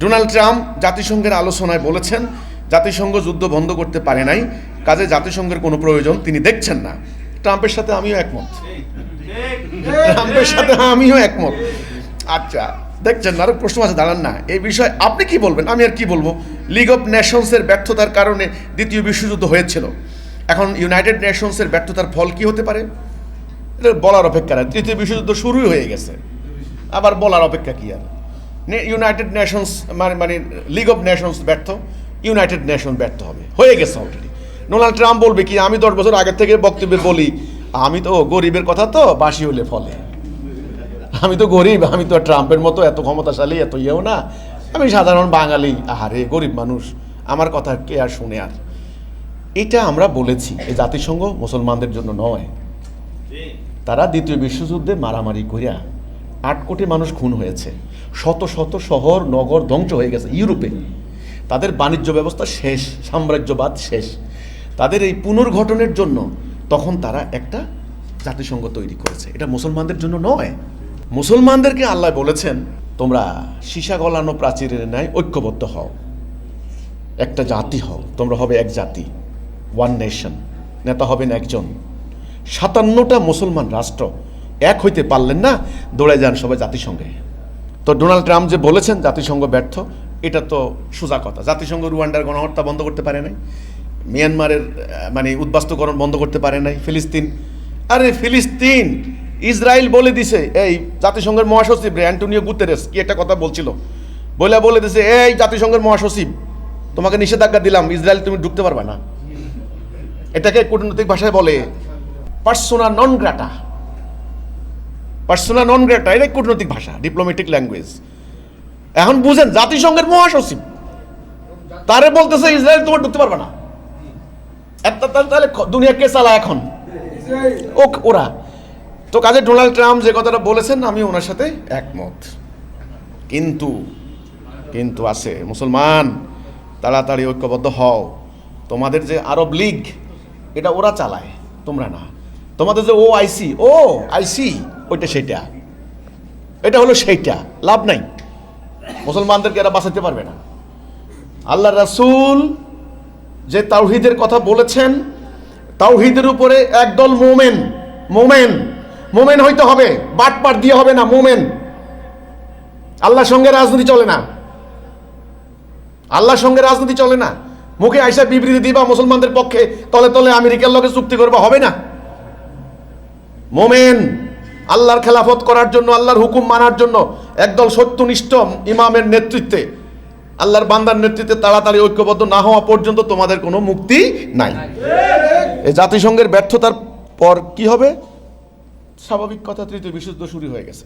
Donald Trump জাতিসংঘের আলোচনায় বলেছেন, জাতিসংঘ যুদ্ধ বন্ধ করতে পারে নাই, কাজে জাতিসংঘের কোনো প্রয়োজন তিনি দেখছেন না। ট্রাম্পের সাথে আমিও একমত। ট্রাম্পের সাথে আমিও একমত। আচ্ছা দেখছেন আরও প্রশ্ন আছে, দাঁড়ান না। এই বিষয়ে আপনি কি বলবেন? আমি আর কি বলব? লিগ অফ নেশনসের ব্যর্থতার কারণে দ্বিতীয় বিশ্বযুদ্ধ হয়েছিল। এখন ইউনাইটেড নেশনসের ব্যর্থতার ফল কি হতে পারে? এটা বলার অপেক্ষা তৃতীয় বিশ্বযুদ্ধ শুরুই হয়ে গেছে। আবার বলার অপেক্ষা কি আর? ইউনাইটেড নেশনস মানে মানে লিগ অফ নেশনস ব্যর্থ ইউনাইটেড নেশন ব্যর্থ হবে। হয়ে গেছে অলরেডি ডোনাল্ড ট্রাম্প বলবে কি আমি দশ বছর আগের থেকে বক্তব্যে বলি আমি তো গরিবের কথা তো বাসি হলে ফলে। আমি তো গরিব আমি তো আর ট্রাম্পের মতো এত ক্ষমতাশালী এত ইয়েও না। আমি সাধারণ বাঙালি আহারে গরিব মানুষ আমার কথা কে আর শুনে আর? এটা আমরা বলেছি এই জাতিসংঘ মুসলমানদের জন্য নয়। তারা দ্বিতীয় বিশ্বযুদ্ধে মারামারি করিয়া আট কোটি মানুষ খুন হয়েছে। শত শত শহর, নগর ধ্বংস হয়ে গেছে ইউরোপে। তাদের বাণিজ্য ব্যবস্থা শেষ, সাম্রাজ্যবাদ শেষ। তাদের এই পুনর্গঠনের জন্য তখন তারা একটা জাতিসংঘ তৈরি করেছে। এটা মুসলমানদের জন্য নয়। মুসলমানদেরকে আল্লাহ বলেছেন, তোমরা সীসা গলানো প্রাচীরের ন্যায় ঐক্যবদ্ধ হও। একটা জাতি হও। তোমরা হবে এক জাতি, ওয়ান নেশন। নেতা হবেন একজন। সাতান্নটা মুসলমান রাষ্ট্র এক হইতে পারলেন না, দৌড়ে যান সবাই জাতিসংঘে। তো ডোনাল্ড ট্রাম্প যে বলেছেন জাতিসংঘ ব্যর্থ, এটা তো সোজা কথা। জাতিসংঘ রুয়ান্ডার গণহত্যা বন্ধ করতে পারে নাই, মিয়ানমারের মানে উদ্বাস্তুকরণ বন্ধ করতে পারে নাই, ফিলিস্তিন। আরে ফিলিস্তিন, ইসরায়েল বলে দিছে, এই জাতিসংঘের মহাসচিব অ্যান্টোনিও গুতেরেস, কি একটা কথা বলছিল? বলে বলে দিছে, এই জাতিসংঘের মহাসচিব, তোমাকে নিষেধাজ্ঞা দিলাম, ইসরায়েল তুমি ঢুকতে পারবে না। এটাকে কূটনৈতিক ভাষায় বলে persona non grata persona non গ্রাটা এটাই কূটনৈতিক ভাষা ডিপ্লোমেটিক ল্যাঙ্গুয়েজ এখন বুঝেন জাতিসংঘের মহাসচিব তারে বলতেছে ইসরায়েল তোমার ঢুকতে পারবে না। তাহলে দুনিয়া কে চালা এখন? ও ওরা। তো কাজে ডোনাল্ড ট্রাম্প যে কথাটা বলেছেন আমি ওনার সাথে একমত। কিন্তু কিন্তু আছে মুসলমান তাড়াতাড়ি ঐক্যবদ্ধ হও। তোমাদের যে আরব লীগ এটা ওরা চালায় তোমরা না। তোমাদের যে ও আইসি ও আইসি ওইটা সেটা এটা হলো সেইটা, লাভ নাই। মুসলমানদেরকে এরা বাঁচাতে পারবে না। আল্লাহ রাসূল যে তাওহিদের কথা বলেছেন, তাওহিদের উপরে একদল মোমেন মোমেন মোমেন হইতে হবে, বাটপাট দিয়ে হবে না, মোমেন। আল্লাহর সঙ্গে রাজনীতি চলে না। আল্লাহর সঙ্গে রাজনীতি চলে না। মুখে আইসা বিবৃতি দিবা মুসলমানদের পক্ষে, তলে তলে আমেরিকার লগে চুক্তি করবা, হবে না। মোমেন আল্লাহর খেলাফত করার জন্য, আল্লাহর হুকুম মানার জন্য একদল সত্যনিষ্ঠ ইমামের নেতৃত্বে, আল্লাহর বান্দার নেতৃত্বে তাড়াতাড়ি ঐক্যবদ্ধ না হওয়া পর্যন্ত তোমাদের কোনো মুক্তি নাই। এই জাতিসংঘের ব্যর্থতার পর কি হবে? স্বাভাবিক কথা, তৃতীয় বিশুদ্ধ শুরু হয়ে গেছে।